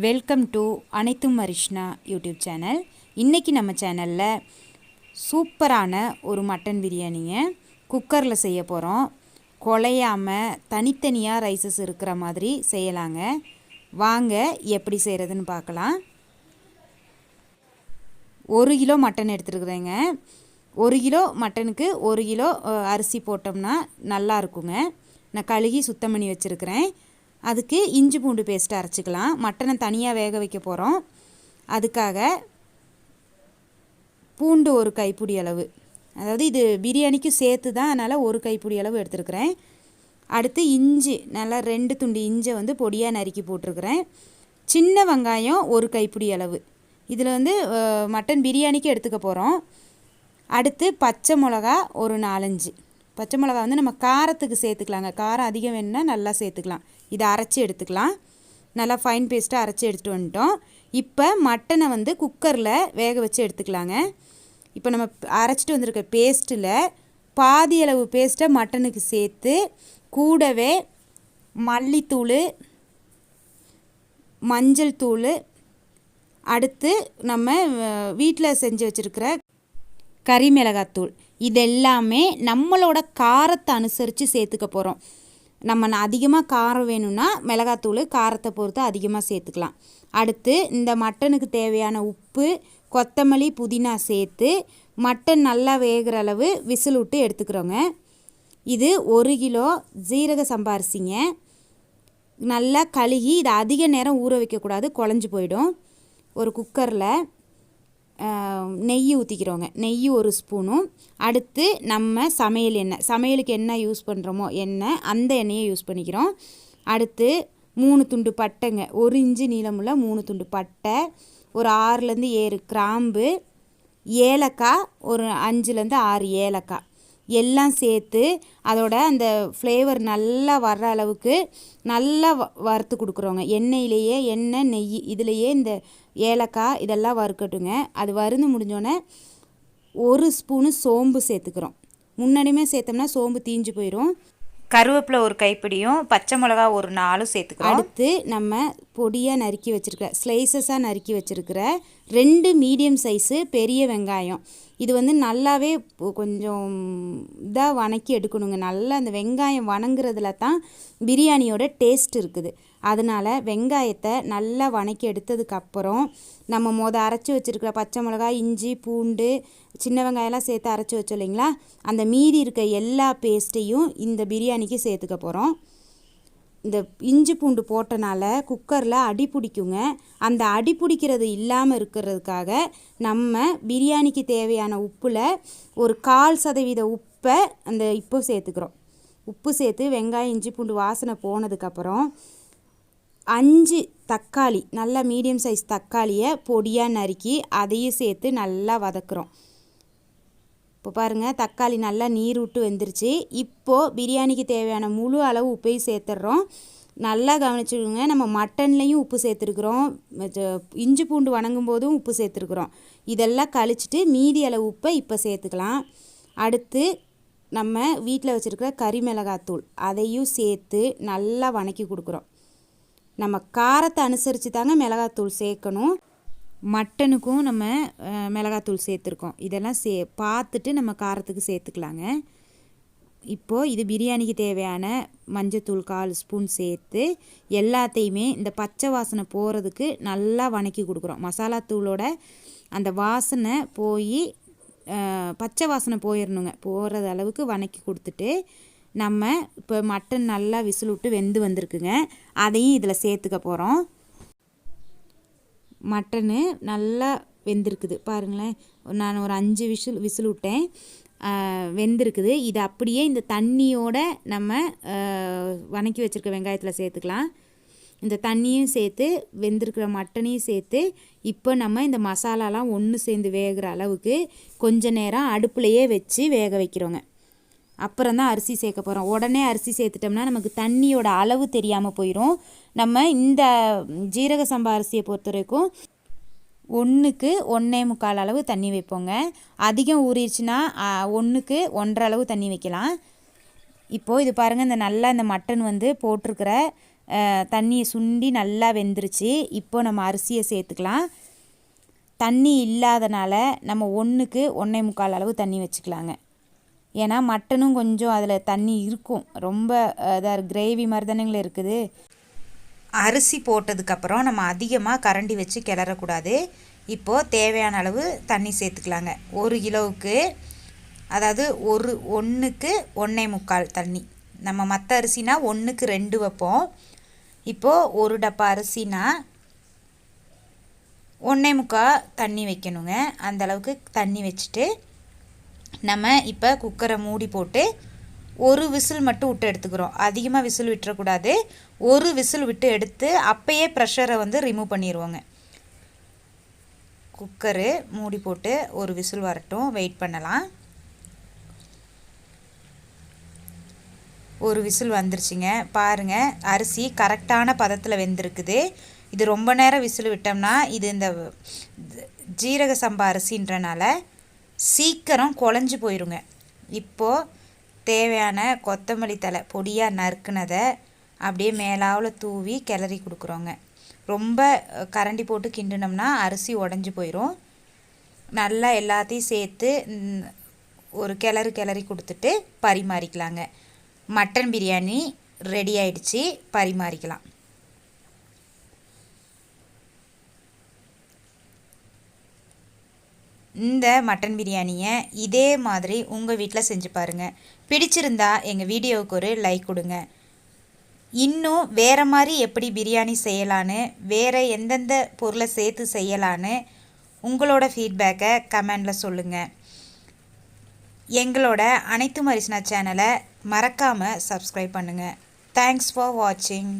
Welcome to அனைத்தும் அரிஷ்ணா YouTube channel. இன்றைக்கி நம்ம சேனலில் சூப்பரான ஒரு மட்டன் பிரியாணிங்க குக்கரில் செய்ய போகிறோம் குலையாமல் தனித்தனியாக ரைஸஸ் இருக்கிற மாதிரி செய்யலாங்க. வாங்க எப்படி செய்கிறதுன்னு பார்க்கலாம். ஒரு கிலோ மட்டன் எடுத்துருக்குறேங்க. ஒரு கிலோ மட்டனுக்கு ஒரு கிலோ அரிசி போட்டோம்னா நல்லா இருக்குங்க. நான் கழுகி சுத்தம் பண்ணி வச்சுருக்கிறேன். அதுக்கு இஞ்சி பூண்டு பேஸ்ட்டு அரைச்சிக்கலாம். மட்டனை தனியாக வேக வைக்க போகிறோம் அதுக்காக பூண்டு ஒரு கைப்பிடி அளவு. அதாவது இது பிரியாணிக்கும் சேர்த்து தான் அதனால் ஒரு கைப்பிடி அளவு எடுத்துருக்கிறேன். அடுத்து இஞ்சி நல்லா ரெண்டு துண்டு இஞ்சை வந்து பொடியாக நறுக்கி போட்டிருக்கிறேன். சின்ன வெங்காயம் ஒரு கைப்பிடி அளவு. இதில் வந்து மட்டன் பிரியாணிக்கு எடுத்துக்க போகிறோம் அடுத்து பச்சை மிளகா ஒரு நாலஞ்சு. பச்சை மிளகா வந்து நம்ம காரத்துக்கு சேர்த்துக்கலாங்க. காரம் அதிகம் வேணும்னா நல்லா சேர்த்துக்கலாம். இதை அரைச்சி எடுத்துக்கலாம். நல்லா ஃபைன் பேஸ்ட்டாக அரைச்சி எடுத்துகிட்டு வந்துட்டோம். இப்போ மட்டனை வந்து குக்கரில் வேக வச்சு எடுத்துக்கலாங்க. இப்போ நம்ம அரைச்சிட்டு வந்திருக்க பேஸ்ட்டில் பாதி அளவு பேஸ்ட்டை மட்டனுக்கு சேர்த்து கூடவே மல்லித்தூள் மஞ்சள் தூள் அடுத்து நம்ம வீட்டில் செஞ்சு வச்சுருக்கிற கறி மிளகாத்தூள். இதெல்லாமே நம்மளோட காரத்தை அனுசரித்து சேர்த்துக்க போகிறோம் நம்ம அதிகமாக காரம் வேணும்னா மிளகாத்தூள் காரத்தை பொறுத்து அதிகமாக சேர்த்துக்கலாம். அடுத்து இந்த மட்டனுக்கு தேவையான உப்பு கொத்தமல்லி புதினா சேர்த்து மட்டன் நல்லா வேகிற அளவு விசில் விட்டு எடுத்துக்கிறோங்க. இது ஒரு கிலோ ஜீரக சம்பா அரிசிங்க. நல்லா கழுகி இதை அதிக நேரம் ஊற வைக்கக்கூடாது குழஞ்சி போயிடும். ஒரு குக்கரில் நெய் ஊற்றிக்கிறோங்க நெய் ஒரு ஸ்பூனும் அடுத்து நம்ம சமையல் எண்ணெய். சமையலுக்கு என்ன யூஸ் பண்ணுறோமோ எண்ணெய் அந்த எண்ணெயை யூஸ் பண்ணிக்கிறோம். அடுத்து மூணு துண்டு பட்டைங்க. ஒரு இன்ச்சு நீளமுள்ள மூணு துண்டு பட்டை ஒரு ஆறுலேருந்து ஏழு கிராம்பு ஏலக்காய் ஒரு அஞ்சுலேருந்து ஆறு ஏலக்காய். எல்லாம் சேர்த்து அதோட அந்த ஃப்ளேவர் நல்லா வர்ற அளவுக்கு நல்லா வ வறுத்து கொடுக்குறோங்க. எண்ணெயிலேயே எண்ணெய் நெய் இதுலேயே இந்த ஏலக்காய் இதெல்லாம் வறுக்கட்டுங்க. அது வறுந்து முடிஞ்சோடனே ஒரு ஸ்பூனு சோம்பு சேர்த்துக்கிறோம். முன்னாடியுமே சேர்த்தோம்னா சோம்பு தீஞ்சு போயிடும் கருவேப்பிலை ஒரு கைப்பிடியும் பச்சை மிளகா ஒரு நாலும் சேர்த்துக்கிறோம். அடுத்து நம்ம பொடியாக நறுக்கி வச்சுருக்க ஸ்லைசஸாக நறுக்கி வச்சுருக்கிற ரெண்டு மீடியம் சைஸு பெரிய வெங்காயம். இது வந்து நல்லாவே கொஞ்சம் இதாக வணக்கி எடுக்கணுங்க. நல்லா அந்த வெங்காயம் வணங்குறதுல தான் பிரியாணியோட டேஸ்ட் இருக்குது. அதனால் வெங்காயத்தை நல்லா வணக்கி எடுத்ததுக்கப்புறம் நம்ம மொத அரைச்சி வச்சுருக்கிற பச்சை மிளகாய் இஞ்சி பூண்டு சின்ன வெங்காயம்லாம் சேர்த்து அரைச்சி வச்சோம் இல்லைங்களா? அந்த மீதி இருக்க எல்லா பேஸ்ட்டையும் இந்த பிரியாணிக்கு சேர்த்துக்க போகிறோம் இந்த இஞ்சி பூண்டு போட்டனால குக்கரில் அடி பிடிக்குங்க. அந்த அடி பிடிக்கிறது இல்லாமல் இருக்கிறதுக்காக நம்ம பிரியாணிக்கு தேவையான உப்பில் ஒரு கால் சதவீத உப்பை அந்த இப்போ சேர்த்துக்கிறோம். உப்பு சேர்த்து வெங்காயம் இஞ்சி பூண்டு வாசனை போனதுக்கப்புறம் அஞ்சு தக்காளி நல்லா மீடியம் சைஸ் தக்காளியை பொடியாக நறுக்கி அதையும் சேர்த்து நல்லா வதக்குறோம். இப்போ பாருங்கள் தக்காளி நல்லா நீர் விட்டு வந்துருச்சு. இப்போது பிரியாணிக்கு தேவையான முழு அளவு உப்பையும் சேர்த்துட்றோம் நல்லா கவனிச்சுடுங்க நம்ம மட்டன்லேயும் உப்பு சேர்த்துருக்குறோம். இஞ்சி பூண்டு வணங்கும் போதும் உப்பு சேர்த்துருக்குறோம். இதெல்லாம் கழிச்சிட்டு மீதி அளவு உப்பை இப்போ சேர்த்துக்கலாம். அடுத்து நம்ம வீட்டில் வச்சுருக்கிற கறி மிளகாத்தூள் அதையும் சேர்த்து நல்லா வணக்கி கொடுக்குறோம். நம்ம காரத்தை அனுசரித்து தாங்க மிளகாத்தூள் சேர்க்கணும். மட்டனுக்கும் நம்ம மிளகாத்தூள் சேர்த்துருக்கோம். இதெல்லாம் சே பார்த்துட்டு நம்ம காரத்துக்கு சேர்த்துக்கலாங்க. இப்போது இது பிரியாணிக்கு தேவையான மஞ்சத்தூள் கால் ஸ்பூன் சேர்த்து எல்லாத்தையுமே இந்த பச்சை வாசனை போகிறதுக்கு நல்லா வணக்கி கொடுக்குறோம். மசாலா தூளோட அந்த வாசனை போய் பச்சை வாசனை போயிடணுங்க போகிறது அளவுக்கு வணக்கி கொடுத்துட்டு நம்ம இப்போ மட்டன் நல்லா விசில் விட்டு வெந்து வந்திருக்குங்க. அதையும் இதில் சேர்த்துக்க போகிறோம் மட்டனு நல்லா வெந்திருக்குது. பாருங்களேன். நான் ஒரு அஞ்சு விசில் விசில் விட்டேன். வெந்திருக்குது. இது அப்படியே இந்த தண்ணியோட நம்ம வணக்கி வச்சுருக்க வெங்காயத்தில் சேர்த்துக்கலாம். இந்த தண்ணியும் சேர்த்து வெந்திருக்கிற மட்டனையும் சேர்த்து இப்போ நம்ம இந்த மசாலாலாம் ஒன்று சேர்ந்து வேகிற அளவுக்கு கொஞ்ச நேரம் அடுப்புலையே வச்சு வேக வைக்கிறோங்க. அப்புறம் தான் அரிசி சேர்க்க போகிறோம் உடனே அரிசி சேர்த்துட்டோம்னா நமக்கு தண்ணியோட அளவு தெரியாமல் போயிடும் நம்ம இந்த ஜீரக சம்பா அரிசியை பொறுத்த வரைக்கும் ஒன்றுக்கு ஒன்றே முக்கால் அளவு தண்ணி வைப்போங்க. அதிகம் ஊறிடுச்சுன்னா ஒன்றுக்கு ஒன்றரை அளவு தண்ணி வைக்கலாம். இப்போது இது பாருங்கள் இந்த நல்லா இந்த மட்டன் வந்து போட்டிருக்கிற தண்ணியை சுண்டி நல்லா வெந்துருச்சு. இப்போ நம்ம அரிசியை சேர்த்துக்கலாம். தண்ணி இல்லாதனால நம்ம ஒன்றுக்கு ஒன்றே முக்கால் அளவு தண்ணி வச்சுக்கலாங்க. ஏன்னா மட்டனும் கொஞ்சம் அதில் தண்ணி இருக்கும். ரொம்ப இதாக கிரேவி மாதிரி தானேங்களே இருக்குது. அரிசி போட்டதுக்கப்புறம் நம்ம அதிகமாக கரண்டி வச்சு கிளறக்கூடாது இப்போது தேவையான அளவு தண்ணி சேர்த்துக்கலாங்க. ஒரு கிலோவுக்கு அதாவது ஒரு ஒன்றுக்கு ஒன்றே முக்கால் தண்ணி. நம்ம மற்ற அரிசினா ஒன்றுக்கு ரெண்டு வைப்போம். இப்போது ஒரு டப்பா அரிசினா ஒன்றே முக்கால் தண்ணி வைக்கணுங்க. அந்தளவுக்கு தண்ணி வச்சுட்டு நம்ம இப்போ குக்கரை மூடி போட்டு ஒரு விசில் மட்டும் விட்டு எடுத்துக்கிறோம். அதிகமாக விசில் விட்டுறக்கூடாது. ஒரு விசில் விட்டு எடுத்து அப்பயே ப்ரெஷரை வந்து ரிமூவ் பண்ணிடுவோங்க குக்கரு மூடி போட்டு ஒரு விசில் வரட்டும். வெயிட் பண்ணலாம். ஒரு விசில் வந்துருச்சுங்க. பாருங்கள் அரிசி கரெக்டான பதத்தில் வெந்திருக்குது. இது ரொம்ப நேரம் விசில் விட்டோம்னா இது இந்த ஜீரக சம்பா அரிசின்றனால சீக்கிரம் குழஞ்சி போயிருங்க. இப்போது தேவையான கொத்தமல்லி தழை பொடியாக நறுக்குனதை அப்படியே மேலாவில் தூவி கிளறி கொடுக்குறோங்க. ரொம்ப கரண்டி போட்டு கிண்டினோம்னா அரிசி உடஞ்சி போயிடும் நல்லா எல்லாத்தையும் சேர்த்து ஒரு கிளறு கிளறி கொடுத்துட்டு பரிமாறிக்கலாங்க. மட்டன் பிரியாணி ரெடி ஆயிடுச்சு பரிமாறிக்கலாம். இந்த மட்டன் பிரியாணியை இதே மாதிரி உங்கள் வீட்டில் செஞ்சு பாருங்கள் பிடிச்சிருந்தா எங்கள் வீடியோவுக்கு ஒரு லைக் கொடுங்க. இன்னும் வேறு மாதிரி எப்படி பிரியாணி செய்யலான்னு வேறு எந்தெந்த பொருளை சேர்த்து செய்யலான்னு உங்களோட ஃபீட்பேக்கை கமெண்டில் சொல்லுங்கள் எங்களோட அனைத்து மரிசனா சேனலை மறக்காமல் சப்ஸ்கிரைப் பண்ணுங்கள் தேங்க்ஸ் ஃபார் வாட்சிங்